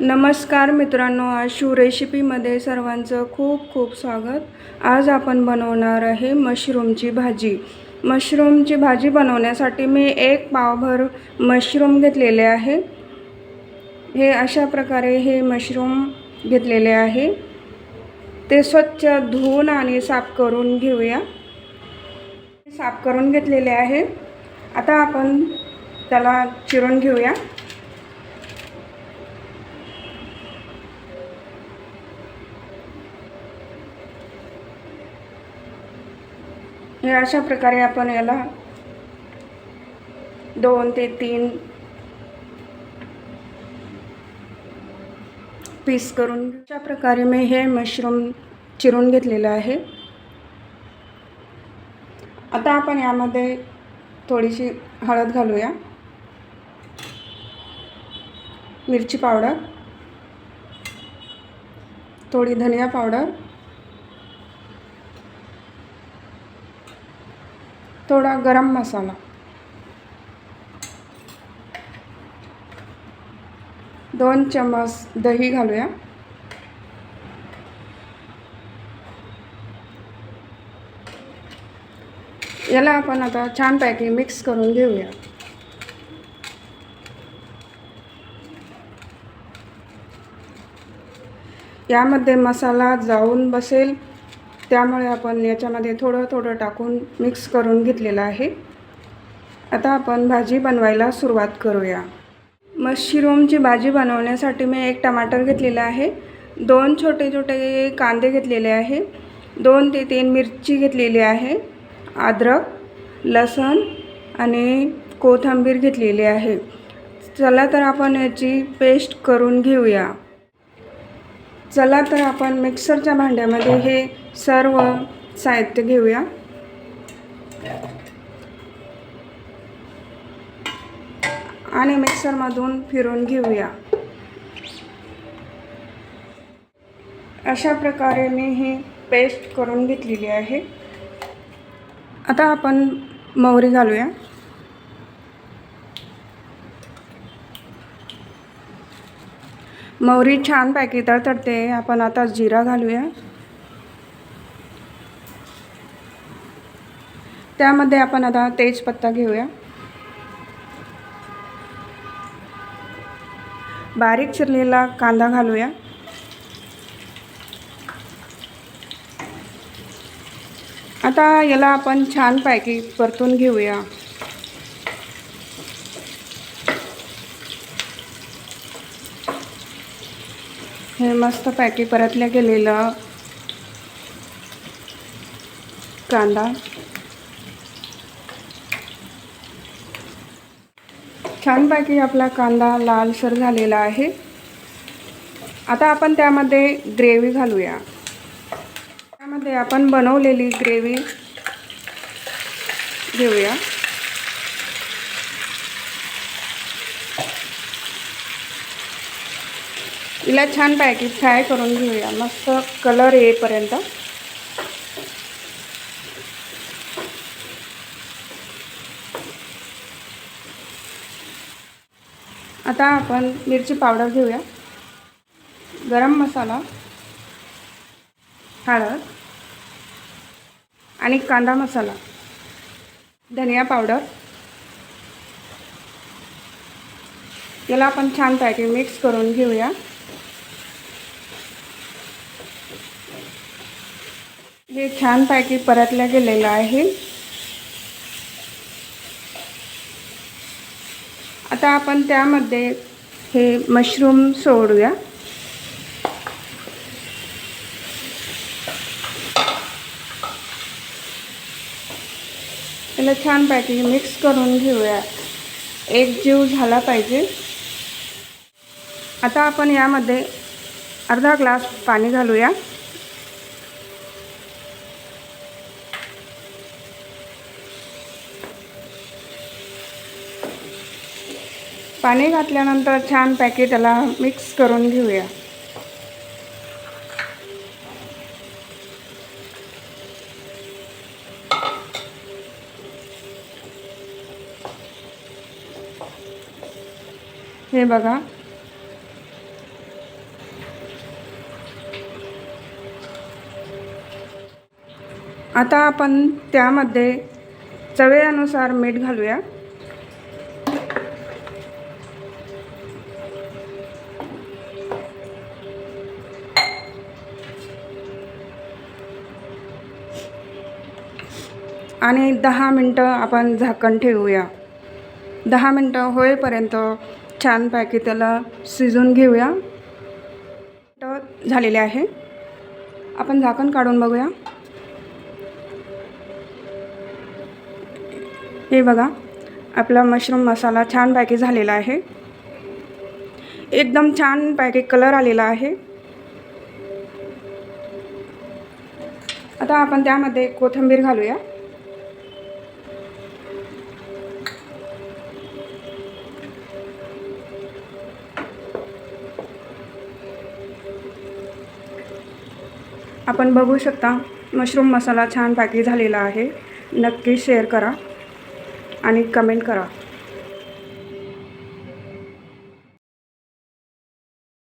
नमस्कार मित्रांनो आज शिव रेसिपीमध्ये सर्वांचं खूप खूप स्वागत. आज आपण बनवणार आहे मशरूमची भाजी. मशरूमची भाजी बनवण्यासाठी मी एक पावभर मशरूम घेतलेले आहे. हे अशा प्रकारे हे मशरूम घेतलेले आहे. ते स्वच्छ धुवून आणि साफ करून घेऊया. साफ करून घेतलेले आहे. आता आपण त्याला चिरून घेऊया. हे अशा प्रकारे आपण याला दोन ते तीन पीस करून अशा प्रकारे मी हे मशरूम चिरून घेतलेलं आहे. आता आपण यामध्ये थोडीशी हळद घालूया. मिरची पावडर. थोडी धनिया पावडर. थोडा गरम मसाला. दोन चम्मच दही घालूया. याला आपण आता छानपैकी मिक्स करून घेऊया. यामध्ये मसाला जाऊन बसेल. त्यामुळे आपण याच्यामध्ये थोडं थोडं टाकून मिक्स करून घेतलेलं आहे. आता आपण भाजी बनवायला सुरुवात करूया. मशरूमची भाजी बनवण्यासाठी मी एक टमाटर घेतलेला आहे. दोन छोटे छोटे कांदे घेतलेले आहे. दोन ते तीन मिरची घेतलेली आहे. अद्रक लसण आणि कोथिंबीर घेतलेली आहे. चला तर आपण याची पेस्ट करून घेऊया. चला तर आपण मिक्सरच्या भांड्यामध्ये हे सर्व साहित्य घेऊया. आणि मिक्सरमधून फिरून घेऊया. अशा प्रकारे मी ही पेस्ट करून घेतलेली आहे. आता आपण मोहरी घालूया. मोहरी छानपैकी तडतडते आपण आता जिरा घालूया. त्यामध्ये आपण आता तेजपत्ता घेऊया. बारीक चिरलेला कांदा घालूया. आता याला आपण छानपैकी परतून घेऊया. हे मस्त पॅकी परतल्या गेलेलं कांदा. छानपैकी आपला कांदा लालसर झालेला आहे. आता आपण त्यामध्ये ग्रेव्ही घालूया. त्यामध्ये आपण बनवलेली ग्रेव्ही घेऊया. हिला छानपैकी फ्राय करून घेऊया. मस्त कलर येईपर्यंत. आता आपण मिरची पावडर घेऊया. गरम मसाला हळद आणि कांदा मसाला धनिया पावडर. याला आपण छानपैकी मिक्स करून घेऊया. हे छानपैकी परतल्या गेलेलं आहे. आता आपण त्यामध्ये हे मशरूम सोडूया. त्याला छानपैकी मिक्स करून घेऊया. एक जीव झाला पाहिजे. आता आपण यामध्ये अर्धा ग्लास पाणी घालूया. पाणी घातल्यानंतर छानपैकी त्याला मिक्स करून घेऊया. हे बघा. आता आपण त्यामध्ये चवेनुसार मीठ घालूया. आणि दहा मिनटं आपण झाकण ठेवूया. दहा मिनटं होईपर्यंत छानपैकी त्याला शिजून घेऊया. झालेले आहे. आपण झाकण काढून बघूया. हे बघा आपला मशरूम मसाला छानपैकी झालेला आहे. एकदम छानपैकी कलर आलेला आहे. आता आपण त्यामध्ये कोथिंबीर घालूया. आपण बघू शकता मशरूम मसाला छान पॅकी झालेला आहे. नक्की शेअर करा आणि कमेंट करा.